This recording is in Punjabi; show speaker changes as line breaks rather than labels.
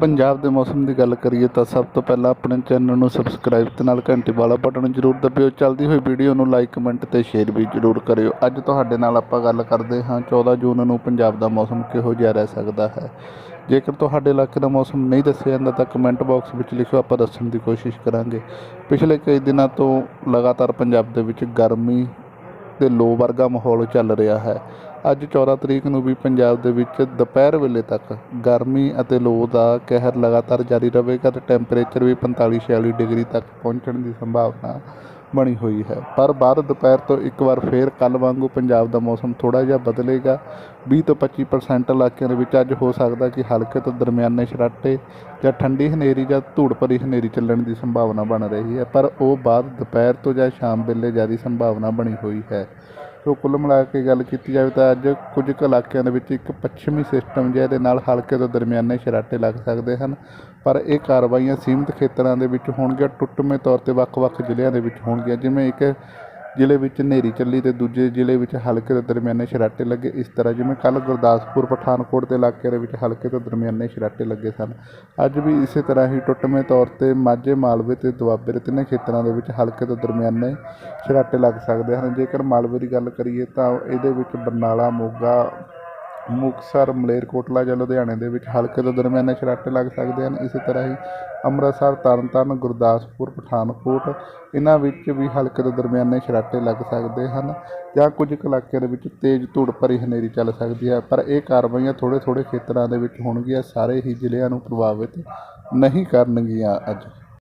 ਪੰਜਾਬ ਦੇ ਮੌਸਮ ਦੀ ਗੱਲ ਕਰੀਏ ਤਾਂ ਸਭ ਤੋਂ ਪਹਿਲਾਂ ਆਪਣੇ ਚੈਨਲ ਨੂੰ ਸਬਸਕ੍ਰਾਈਬ ਤੇ ਨਾਲ ਘੰਟੀ ਵਾਲਾ ਬਟਨ ਜ਼ਰੂਰ ਦਬਿਓ। ਚੱਲਦੀ ਹੋਈ ਵੀਡੀਓ ਨੂੰ ਲਾਈਕ ਕਮੈਂਟ ਤੇ ਸ਼ੇਅਰ ਵੀ ਜ਼ਰੂਰ ਕਰਿਓ। ਅੱਜ ਤੁਹਾਡੇ ਨਾਲ ਆਪਾਂ ਗੱਲ ਕਰਦੇ ਹਾਂ 14 ਜੂਨ ਨੂੰ ਪੰਜਾਬ ਦਾ ਮੌਸਮ ਕਿਹੋ ਜਿਹਾ ਰਹਿ ਸਕਦਾ ਹੈ? ਜੇਕਰ ਤੁਹਾਡੇ ਇਲਾਕੇ ਦਾ ਮੌਸਮ ਨਹੀਂ ਦੱਸਿਆ ਜਾਂਦਾ ਤਾਂ ਕਮੈਂਟ ਬਾਕਸ ਵਿੱਚ ਲਿਖੋ ਆਪਾਂ ਦੱਸਣ ਦੀ ਕੋਸ਼ਿਸ਼ ਕਰਾਂਗੇ। ਪਿਛਲੇ ਕਈ ਦਿਨਾਂ ਤੋਂ ਲਗਾਤਾਰ ਪੰਜਾਬ ਦੇ ਵਿੱਚ ਗਰਮੀ ਤੇ ਲੋ ਵਰਗਾ ਮਾਹੌਲ ਚੱਲ ਰਿਹਾ ਹੈ। ਅੱਜ 14 ਤਰੀਕ ਨੂੰ ਵੀ ਪੰਜਾਬ ਦੇ ਵਿੱਚ ਦੁਪਹਿਰ ਵੇਲੇ ਤੱਕ ਗਰਮੀ ਅਤੇ ਲੋ ਦਾ ਕਹਿਰ ਲਗਾਤਾਰ ਜਾਰੀ ਰਹੇਗਾ ਤੇ ਟੈਂਪਰੇਚਰ ਵੀ 45 46 ਡਿਗਰੀ ਤੱਕ ਪਹੁੰਚਣ ਦੀ ਸੰਭਾਵਨਾ ਬਣੀ ਹੋਈ ਹੈ। ਪਰ ਬਾਅਦ ਦੁਪਹਿਰ ਤੋਂ ਇੱਕ ਵਾਰ ਫੇਰ ਕੱਲ ਵਾਂਗੂ ਪੰਜਾਬ ਦਾ ਮੌਸਮ ਥੋੜਾ ਜਿਹਾ ਬਦਲੇਗਾ। 20 ਤੋਂ 25% ਇਲਾਕਿਆਂ ਦੇ ਵਿੱਚ ਅੱਜ ਹੋ ਸਕਦਾ ਕਿ ਹਲਕੇ ਤੋਂ ਦਰਮਿਆਨੇ ਸ਼ਰਾਟੇ ਜਾਂ ਠੰਡੀ ਹਨੇਰੀ ਜਾਂ ਧੂੜ ਭਰੀ ਹਨੇਰੀ ਚੱਲਣ ਦੀ ਸੰਭਾਵਨਾ ਬਣ ਰਹੀ ਹੈ। ਪਰ ਉਹ ਬਾਅਦ ਦੁਪਹਿਰ ਤੋਂ ਜਾਂ ਸ਼ਾਮ ਵੇਲੇ ਜ਼ਿਆਦਾ ਸੰਭਾਵਨਾ ਬਣੀ ਹੋਈ ਹੈ। ਸੋ ਕੁੱਲ ਮਿਲਾ ਕੇ ਗੱਲ ਕੀਤੀ ਜਾਵੇ ਤਾਂ ਅੱਜ ਕੁਝ ਕੁ ਇਲਾਕਿਆਂ ਦੇ ਵਿੱਚ ਇੱਕ ਪੱਛਮੀ ਸਿਸਟਮ ਜਿਹਦੇ ਨਾਲ ਹਲਕੇ ਤੋਂ ਦਰਮਿਆਨੇ ਸ਼ਰਾਟੇ ਲੱਗ ਸਕਦੇ ਹਨ, ਪਰ ਇਹ ਕਾਰਵਾਈਆਂ ਸੀਮਿਤ ਖੇਤਰਾਂ ਦੇ ਵਿੱਚ ਹੋਣਗੀਆਂ, ਟੁੱਟਵੇਂ ਤੌਰ ਤੇ ਵੱਖ-ਵੱਖ ਜ਼ਿਲ੍ਹਿਆਂ ਦੇ ਵਿੱਚ ਹੋਣਗੀਆਂ, ਜਿਵੇਂ ਇੱਕ ਜ਼ਿਲ੍ਹੇ ਵਿੱਚ ਹਨੇਰੀ ਚੱਲੀ ਤੇ ਦੂਜੇ ਜ਼ਿਲ੍ਹੇ ਵਿੱਚ ਹਲਕੇ ਤੋਂ ਦਰਮਿਆਨੇ ਸ਼ਰਾਟੇ ਲੱਗੇ। ਇਸ ਤਰ੍ਹਾਂ ਜਿਵੇਂ ਕੱਲ ਗੁਰਦਾਸਪੁਰ, ਪਠਾਨਕੋਟ ਦੇ ਇਲਾਕਿਆਂ ਦੇ ਵਿੱਚ ਹਲਕੇ ਤੋਂ ਦਰਮਿਆਨੇ ਸ਼ਰਾਟੇ ਲੱਗੇ ਸਨ। ਅੱਜ ਵੀ ਇਸੇ ਤਰ੍ਹਾਂ ਹੀ ਟੁੱਟਵੇਂ ਤੌਰ ਤੇ ਮਾਝੇ, ਮਾਲਵੇ ਤੇ ਦੁਆਬੇ ਦੇ ਤਿੰਨੇ ਖੇਤਰਾਂ ਦੇ ਵਿੱਚ ਹਲਕੇ ਤੋਂ ਦਰਮਿਆਨੇ ਸ਼ਰਾਟੇ ਲੱਗ ਸਕਦੇ ਹਨ। ਜੇਕਰ ਮਾਲਵੇ ਦੀ ਗੱਲ ਕਰੀਏ ਤਾਂ ਇਹਦੇ ਵਿੱਚ ਬਰਨਾਲਾ, ਮੋਗਾ ਮੁਕਤਸਰ, ਮਲੇਰਕੋਟਲਾ ਜਾਂ ਲੁਧਿਆਣੇ ਦੇ ਵਿੱਚ ਹਲਕੇ ਤੋਂ ਦਰਮਿਆਨੇ ਛਰਾਟੇ ਲੱਗ ਸਕਦੇ ਹਨ। ਇਸੇ ਤਰ੍ਹਾਂ ਹੀ ਅੰਮ੍ਰਿਤਸਰ, ਤਰਨਤਾਰਨ, ਗੁਰਦਾਸਪੁਰ, ਪਠਾਨਕੋਟ, ਇਹਨਾਂ ਵਿੱਚ ਵੀ ਹਲਕੇ ਤੋਂ ਦਰਮਿਆਨੇ ਛਰਾਟੇ ਲੱਗ ਸਕਦੇ ਹਨ ਜਾਂ ਕੁਝ ਕੁ ਇਲਾਕਿਆਂ ਦੇ ਵਿੱਚ ਤੇਜ਼ ਧੂੜ ਭਰੀ ਹਨੇਰੀ ਚੱਲ ਸਕਦੀ ਹੈ। ਪਰ ਇਹ ਕਾਰਵਾਈਆਂ ਥੋੜ੍ਹੇ ਥੋੜ੍ਹੇ ਖੇਤਰਾਂ ਦੇ ਵਿੱਚ ਹੋਣਗੀਆਂ, ਸਾਰੇ ਹੀ ਜ਼ਿਲ੍ਹਿਆਂ ਨੂੰ ਪ੍ਰਭਾਵਿਤ ਨਹੀਂ ਕਰਨਗੀਆਂ ਅੱਜ।